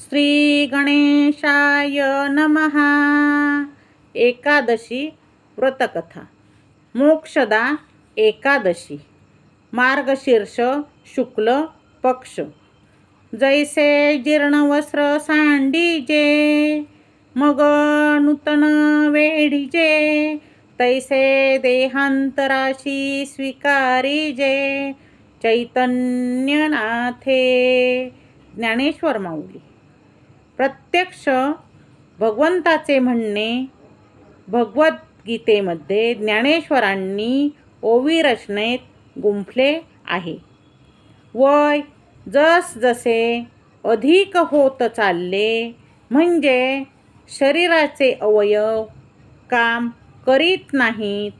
श्री गणेशाय नमहा एकादशी व्रतकथा. मोक्षदा एकादशी. मार्गशीर्ष शुक्ल पक्ष. जैसे जीर्णवस्त्र सांडीजे मग नूतन वेढीजे तैसे देहांतराशी स्वीकारीजे चैतन्यनाथे. ज्ञानेश्वर माऊली. प्रत्यक्ष भगवंताचे म्हणणे भगवद्गीतेमध्ये ज्ञानेश्वरांनी ओवी रचनेत गुंफले आहे. वय जस जसे अधिक होत चालले म्हणजे शरीराचे अवयव काम करीत नाहीत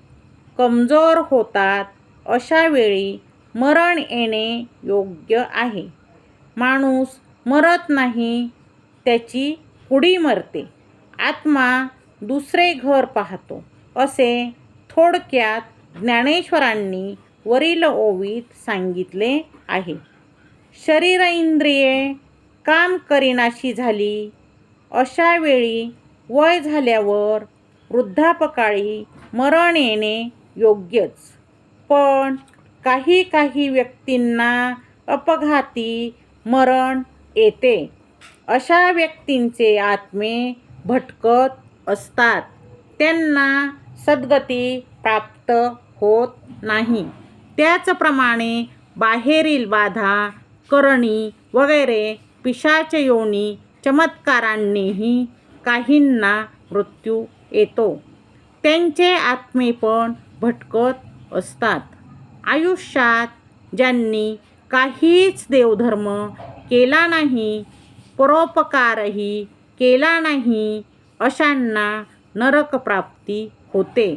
कमजोर होतात अशा वेळी मरण येणे योग्य आहे. माणूस मरत नाही त्याची कुडी मरते. आत्मा दुसरे घर पाहतो. असे थोडक्यात ज्ञानेश्वरांनी वरील ओवीत सांगितले आहे. शरीर इंद्रिये काम करीनाशी झाली. अशा वेळी वय झाल्यावर वृद्धापकाळी मरण येणे योग्यच. पण काही काही व्यक्तींना अपघाती मरण येते. अशा व्यक्तींचे आत्मे भटकत असतात. त्यांना सद्गती प्राप्त होत नाही. त्याचप्रमाणे बाहेरील बाधा करणी वगैरे पिशाच योनी चमत्कारांनीही काहींना मृत्यू येतो. त्यांचे आत्मे पण भटकत असतात. आयुष्यात ज्यांनी काहीच देवधर्म केला नाही परोपकारही केला नाही अशांना नरकप्राप्ती होते.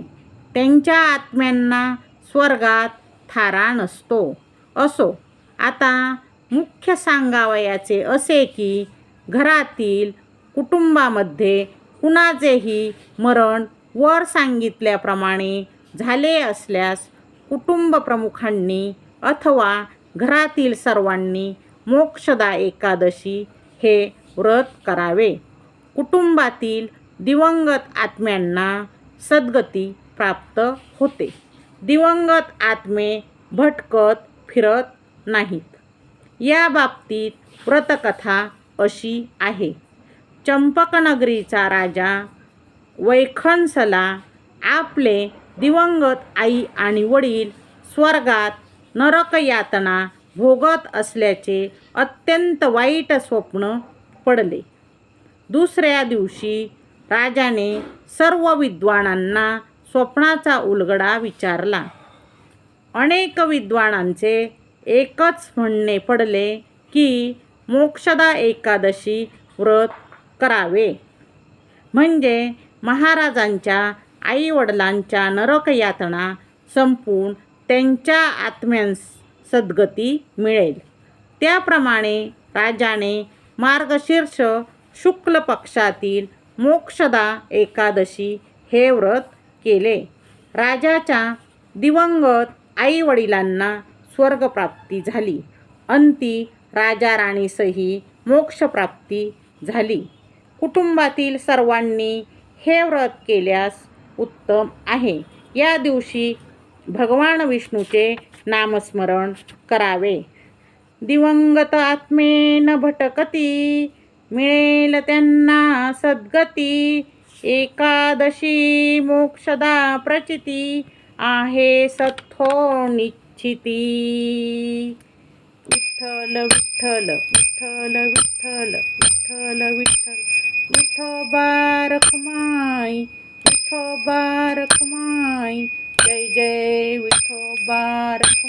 त्यांच्या आत्म्यांना स्वर्गात थारा नसतो. असो आता मुख्य सांगावयाचे असे की घरातील कुटुंबामध्ये कुणाचेही मरण वर सांगितल्याप्रमाणे झाले असल्यास कुटुंब प्रमुखांनी अथवा घरातील सर्वांनी मोक्षदा एकादशी हे व्रत करावे. कुटुंबातील दिवंगत आत्म्यांना सद्गती प्राप्त होते. दिवंगत आत्मे भटकत फिरत नाहीत. या बाबतीत व्रतकथा अशी आहे. चंपकनगरीचा राजा वैखनसला आपले दिवंगत आई आणि वडील स्वर्गात नरकयातना भोगत असल्याचे अत्यंत वाईट स्वप्न पडले. दुसऱ्या दिवशी राजाने सर्व विद्वानांना स्वप्नाचा उलगडा विचारला. अनेक विद्वानांचे एकच म्हणणे पडले की मोक्षदा एकादशी व्रत करावे. म्हणजे महाराजांच्या आईवडिलांच्या नरकयातना संपून त्यांच्या आत्म्यांस सद्गती मिळेल. त्याप्रमाणे राजाने मार्गशीर्ष शुक्ल पक्षातील मोक्षदा एकादशी हे व्रत केले. राजाच्या दिवंगत आईवडिलांना स्वर्गप्राप्ती झाली. अंती राजा राणीसही मोक्षप्राप्ती झाली. कुटुंबातील सर्वांनी हे व्रत केल्यास उत्तम आहे. या दिवशी भगवान विष्णूचे नामस्मरण करावे. दिवंगत आत्मेन भटकती मिळेल त्यांना सद्गती. एकादशी मोक्षदा प्रचिती आहे सत्थो निश्चिती. विठ्ठल विठ्ठल विठ्ठल विठ्ठल विठ्ठल विठ्ठल. विठोबा रखुमाई विठोबा रखुमाई जय जय विठ्ठल. रखुमाई